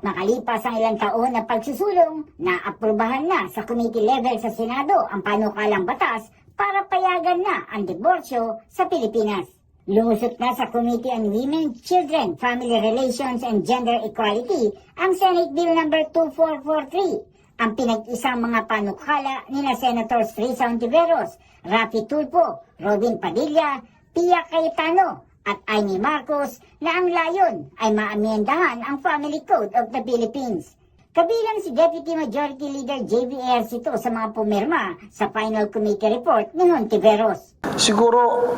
At makalipas ang ilang taon na pagsusulong, naaprubahan na sa committee level sa Senado ang panukalang batas para payagan na ang diborsyo sa Pilipinas. Lumusot na sa Committee on Women, Children, Family Relations and Gender Equality ang Senate Bill No. 2443, ang pinag-isang mga panukala ni na Senators Risa Ontiveros, Rafi Tulfo, Robin Padilla, Pia Cayetano at Amy Marcos na ang layon ay maamyendahan ang Family Code of the Philippines. Kabilang si Deputy Majority Leader J.V. Ercito sa mga pumirma sa final committee report ni Hontiveros. Siguro,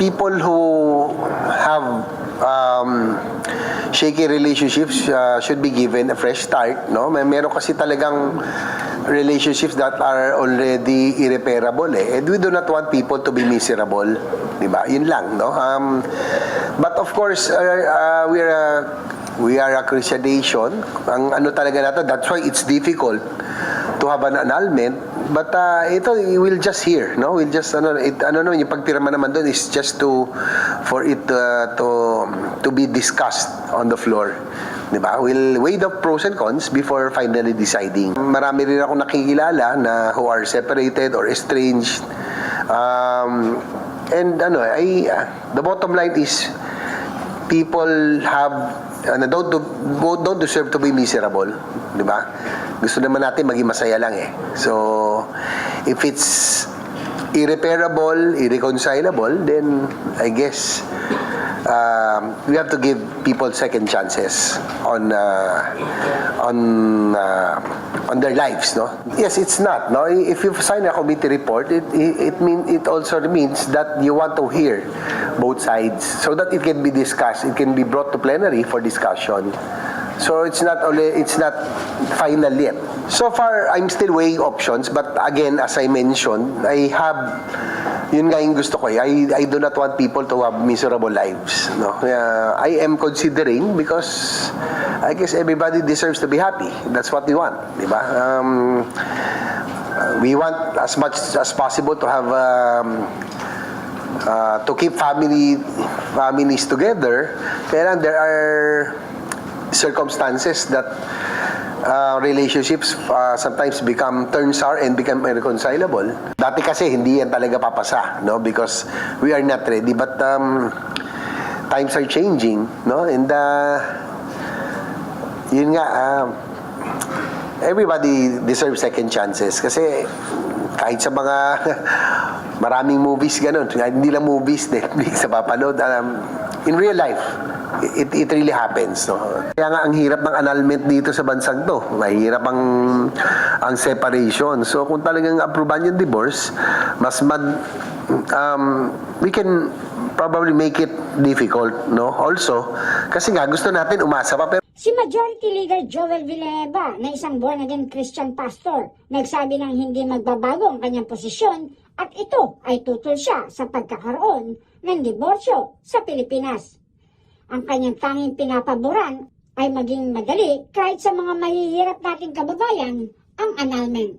people who have um, shaky relationships uh, should be given a fresh start. No? May meron kasi talagang relationships that are already irreparable eh. And we do not want people to be miserable. Di ba? Yun lang. No? Um, but of course, uh, uh, we are a, we are a Christian nation. Ang ano talaga nato, that's why it's difficult to have an annulment. But uh, ito, we'll just hear, no? We'll just, ano, it, ano naman, yung pagpirma naman doon is just to, for it uh, to, to be discussed on the floor. Di ba? We'll weigh the pros and cons before finally deciding. Marami rin ako nakikilala na who are separated or estranged. Um, and ano, I, uh, the bottom line is, people have ano, don't do- don't deserve to be miserable, 'di ba? Gusto naman natin maging masaya lang eh. So if it's irreparable, irreconcilable, then I guess um, we have to give people second chances on uh, on uh, on their lives, no? Yes, it's not, no. If you sign a committee report, it it, it mean it also means that you want to hear both sides so that it can be discussed, it can be brought to plenary for discussion. So it's not only it's not final yet. So far, I'm still weighing options, but again, as I mentioned, I have yun nga yung gusto ko eh. I, I do not want people to have miserable lives. No? Kaya I am considering because I guess everybody deserves to be happy. That's what we want. Di ba? Um, we want as much as possible to have um, uh, to keep family families together. Kaya there are circumstances that uh, relationships uh, sometimes become turn sour and become irreconcilable. Dati kasi hindi yan talaga papasa, no? Because we are not ready. But um, times are changing, no? And uh, yun nga, um, everybody deserves second chances kasi kahit sa mga maraming movies ganun, hindi lang movies, Netflix sa papanood, um, in real life, it, it really happens. No? Kaya nga ang hirap ng annulment dito sa bansang to. Mahirap ang, ang separation. So kung talagang approval yung divorce, mas mag, um, we can probably make it difficult, no? Also, kasi nga gusto natin umasa pa pero Si Majority Leader Joel Villanueva na isang born-again Christian pastor nagsabi ng hindi magbabago ang kanyang posisyon at ito ay tutol siya sa pagkakaroon ng diborsyo sa Pilipinas. Ang kanyang tanging pinapaboran ay maging madali kahit sa mga mahihirap nating kababayan ang annulment.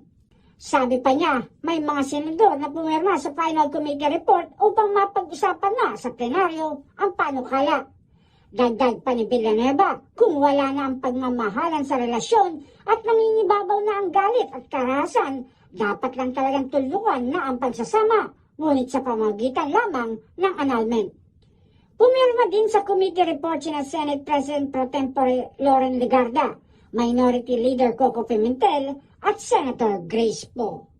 Sabi pa niya, may mga senador na pumirma sa final committee report upang mapag-usapan na sa plenaryo ang panukala. Dagdag pa ni Villanueva, kung wala na ang pagmamahalan sa relasyon at nangingibabaw na ang galit at karahasan, dapat lang talagang tulukan na ang pagsasama, ngunit sa pamagitan lamang ng annulment. Pumirma din sa committee report si na Senate President Pro Tempore Loren Legarda, Minority Leader Coco Pimentel at Senator Grace Poe.